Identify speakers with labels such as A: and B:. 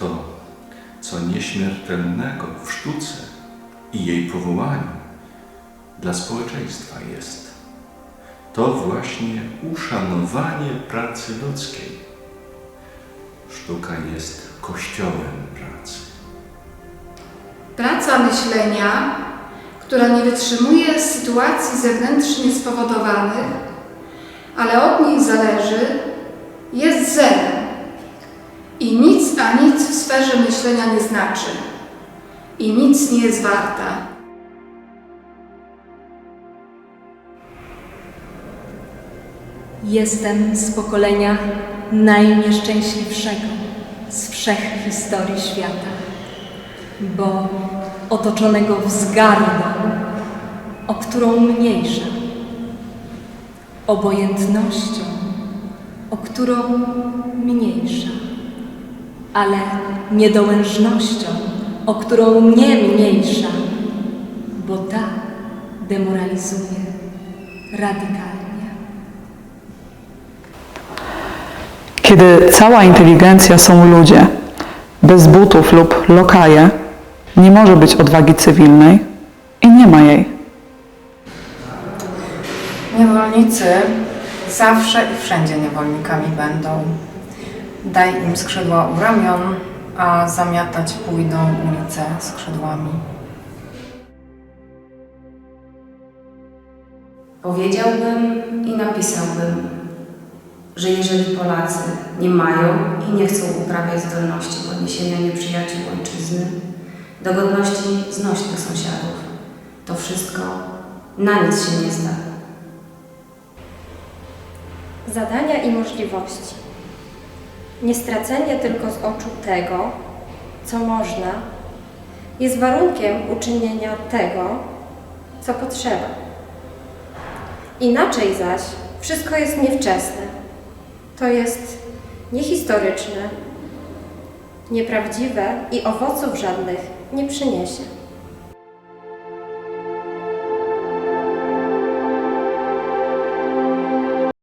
A: To, co nieśmiertelnego w sztuce i jej powołaniu dla społeczeństwa jest, to właśnie uszanowanie pracy ludzkiej. Sztuka jest kościołem pracy.
B: Praca myślenia, która nie wytrzymuje sytuacji zewnętrznie spowodowanych, ale od niej zależy, jest zerem. I nic w sferze myślenia nie znaczy. I nic nie jest warta.
C: Jestem z pokolenia najnieszczęśliwszego z wszech historii świata, bo otoczonego wzgardą, o którą mniejsza, obojętnością, o którą mniejsza, ale niedołężnością, o którą nie mniejsza, bo ta demoralizuje radykalnie.
D: Kiedy cała inteligencja są ludzie, bez butów lub lokaje, nie może być odwagi cywilnej i nie ma jej.
E: Niewolnicy zawsze i wszędzie niewolnikami będą. Daj im skrzydła u ramion, a zamiatać pójdą ulice skrzydłami.
F: Powiedziałbym i napisałbym, że jeżeli Polacy nie mają i nie chcą uprawiać zdolności podniesienia nieprzyjaciół ojczyzny, do godności znośnych sąsiadów, to wszystko na nic się nie zda.
G: Zadania i możliwości. Nie stracenie tylko z oczu tego, co można, jest warunkiem uczynienia tego, co potrzeba. Inaczej zaś wszystko jest niewczesne, to jest niehistoryczne, nieprawdziwe i owoców żadnych nie przyniesie.